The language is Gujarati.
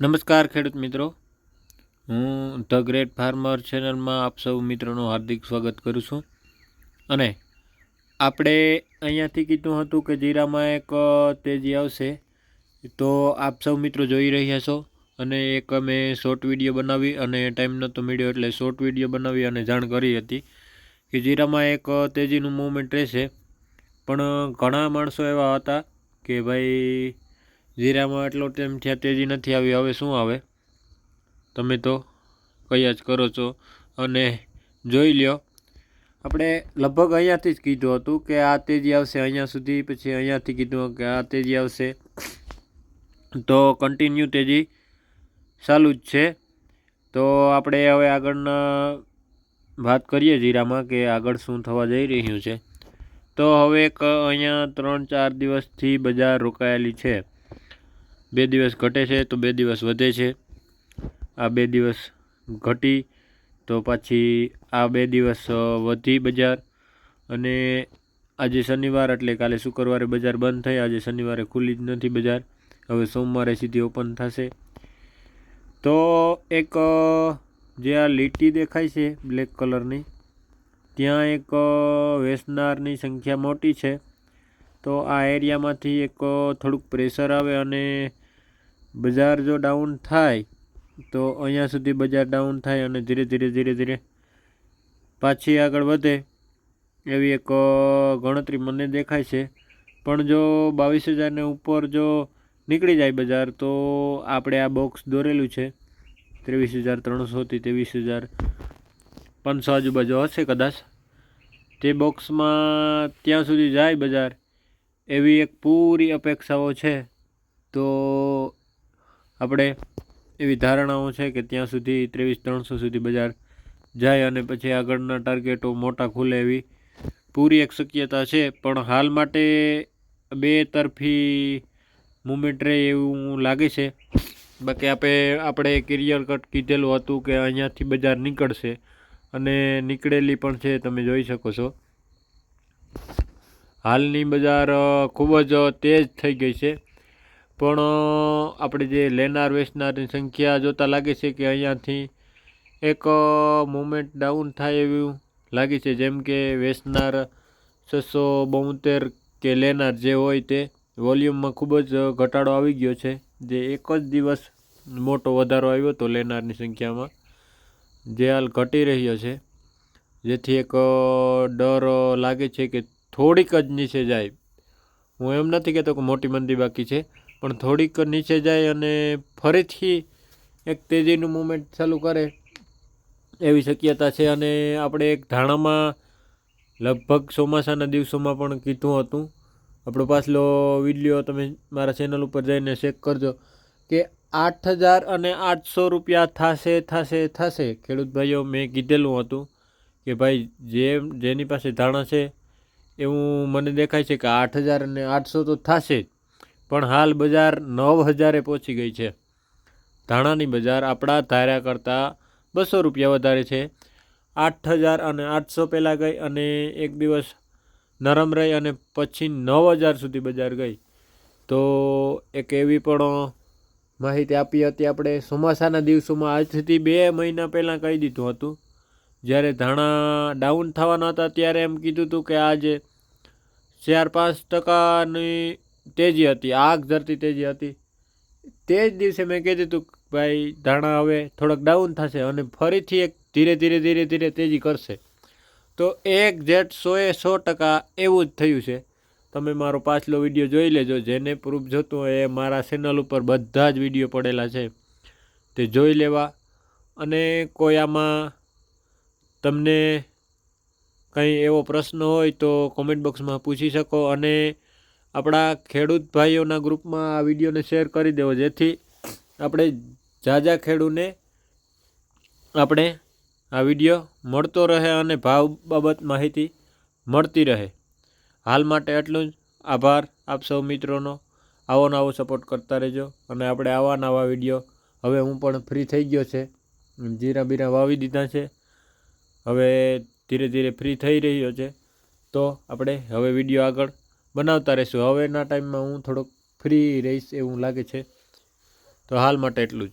નમસ્કાર ખેડૂત મિત્રો. હું ધ ગ્રેટ ફાર્મર ચેનલમાં આપ સૌ મિત્રોનું હાર્દિક સ્વાગત કરું છું. અને આપણે અહીંયાથી કીધું હતું કે જીરામાં એક તેજી આવશે. તો આપ સૌ મિત્રો જોઈ રહ્યા છો. અને એક અમે શોર્ટ વીડિયો બનાવી અને ટાઈમ નહોતો મળ્યો એટલે શોર્ટ વીડિયો બનાવી અને જાણ કરી હતી કે જીરામાં એક તેજીનું મૂવમેન્ટ રહેશે. પણ ઘણા માણસો એવા હતા કે ભાઈ જીરામાં એટલો ટાઈમ થયા તેજી નથી આવી, હવે શું આવે? તમે તો કયા જ કરો છો? અને જોઈ લ્યો, આપણે લગભગ અહીંયાથી જ કીધું હતું કે આ તેજી આવશે અહીંયા સુધી, પછી અહીંયાથી કીધું કે આ તેજી આવશે. તો કન્ટિન્યુ તેજી ચાલુ જ છે. તો આપણે હવે આગળના વાત કરીએ જીરામાં કે આગળ શું થવા જઈ રહ્યું છે. તો હવે એક અહીંયા ત્રણ ચાર દિવસથી બજાર રોકાયેલી છે. બે દિવસ ઘટે છે તો બે દિવસ વધે છે. આ બે દિવસ ઘટી તો પાછી આ બે દિવસ વધી બજાર. અને આજે શનિવાર એટલે કાલે શુક્રવારે બજાર બંધ થઈ, આજે શનિવારે ખુલ્લી જ નથી બજાર. હવે સોમવારે સીધી ઓપન થશે. તો એક જે આ લીટી દેખાય છે બ્લેક કલરની, ત્યાં એક વેચનારની સંખ્યા મોટી છે. તો આ એરિયામાંથી એક થોડુંક પ્રેશર આવે અને બજાર જો ડાઉન થાય, તો અહીંયા સુધી બજાર ડાઉન થાય અને ધીરે ધીરે ધીરે ધીરે પાછી આગળ વધે એવી એક ગણતરી મને દેખાય છે. પણ જો બાવીસ હજારને ઉપર જો નીકળી જાય બજાર, તો આપણે આ બોક્સ દોરેલું છે. ત્રેવીસ હજાર ત્રણસોથી ત્રેવીસ હજાર પાંચસો આજુબાજુ હશે કદાચ. તે બોક્સમાં ત્યાં સુધી જાય બજાર. એવી એક પૂરી અપેક્ષાઓ છે, તો આપણે એવી ધારણાઓ છે કે ત્યાં સુધી ત્રેવીસ ત્રણસો સુધી બજાર જાય અને પછી આગળના ટાર્ગેટો મોટા ખુલે એવી પૂરી એક શક્યતા છે. પણ હાલ માટે બે તરફી મુમેન્ટ રહે એવું લાગે છે. બાકી આપણે આપણે કેરિયર કટ કીધેલું હતું કે અહીંયાથી બજાર નીકળશે અને નીકળેલી પણ છે, તમે જોઈ શકો છો. હાલની બજાર ખૂબ જ તેજ થઈ ગઈ છે. પણ આપણે જે લેનાર, વેચનારની સંખ્યા જોતાં લાગે છે કે અહીંયાથી એક મુમેન્ટ ડાઉન થાય એવું લાગે છે. જેમ કે વેચનાર છસો બોતેર કે લેનાર જે હોય તે વોલ્યુમમાં ખૂબ જ ઘટાડો આવી ગયો છે. જે એક જ દિવસ મોટો વધારો આવ્યો હતો લેનારની સંખ્યામાં. જે હાલ ઘટી રહ્યો છે. જેથી એક ડર લાગે છે કે થોડીક જ નીચે જાય. હું એમ નથી કહેતો કે મોટી મંદી બાકી છે, પણ થોડીક નીચે જાય અને ફરીથી એક તેજીનું મુમેન્ટ ચાલુ કરે એવી શક્યતા છે. અને આપણે એક ધાણામાં લગભગ ચોમાસાના દિવસોમાં પણ કીધું હતું. આપણો પાછલો વીડિયો તમે મારા ચેનલ ઉપર જઈને ચેક કરજો કે આઠ હજાર અને આઠસો રૂપિયા થશે થશે થશે. ખેડૂત ભાઈઓ, મેં કીધેલું હતું કે ભાઈ, જે, જેની પાસે ધાણા છે એવું મને દેખાય છે કે આઠ હજાર અને આઠસો તો થશે જ, પણ હાલ બજાર નવ હજારે પહોંચી ગઈ છે. ધાણાની બજાર આપણા ધાર્યા કરતાં બસો રૂપિયા વધારે છે. આઠ હજાર અને આઠસો પહેલાં ગઈ અને એક દિવસ નરમ રહી અને પછી નવ હજાર સુધી બજાર ગઈ. તો એક એવી પણ માહિતી આપી હતી આપણે ચોમાસાના દિવસોમાં. આજથી બે મહિના પહેલાં કહી દીધું હતું. જ્યારે ધાણા ડાઉન થવાના હતા ત્યારે એમ કીધું હતું કે આજે ચાર પાંચ ટકાની તેજી હતી, આગ ધરતી તેજી હતી. તે જ દિવસે મેં કીધું હતું ભાઈ, ધાણા હવે થોડાક ડાઉન થશે અને ફરીથી એક ધીરે ધીરે ધીરે ધીરે તેજી કરશે. તો એક જેટ સોએ સો ટકા એવું જ થયું છે. તમે મારો પાછલો વીડિયો જોઈ લેજો, જેને પ્રૂફ જોતું હોય એ મારા ચેનલ ઉપર બધા જ વીડિયો પડેલા છે. તે જોઈ લેવા. અને કોઈ આમાં તમને કંઈ એવો પ્રશ્ન હોય તો કોમેન્ટ બોક્સમાં પૂછી શકો અને આપણા ખેડૂત ભાઈઓના ગ્રુપમાં આ વિડીયોને શેર કરી દેવો. જેથી આપણે ઝાઝા ખેડૂને આપણે આ વીડિયો મળતો રહે અને ભાવ બાબત માહિતી મળતી રહે. હાલ માટે એટલું જ. આભાર આપ સૌ મિત્રોનો. આવો નવો સપોર્ટ કરતા રહેજો. અને આપણે આવા નવા વીડિયો હવે હું પણ ફ્રી થઈ ગયો છે. જીરા બીરા વાવી દીધા છે. હવે ધીરે ધીરે ફ્રી થઈ રહ્યો છે. તો આપણે હવે વીડિયો આગળ બનાવતા રહીશું. હવેના ટાઈમમાં હું થોડોક ફ્રી રહીશ એવું લાગે છે. તો હાલ માટે એટલું જ.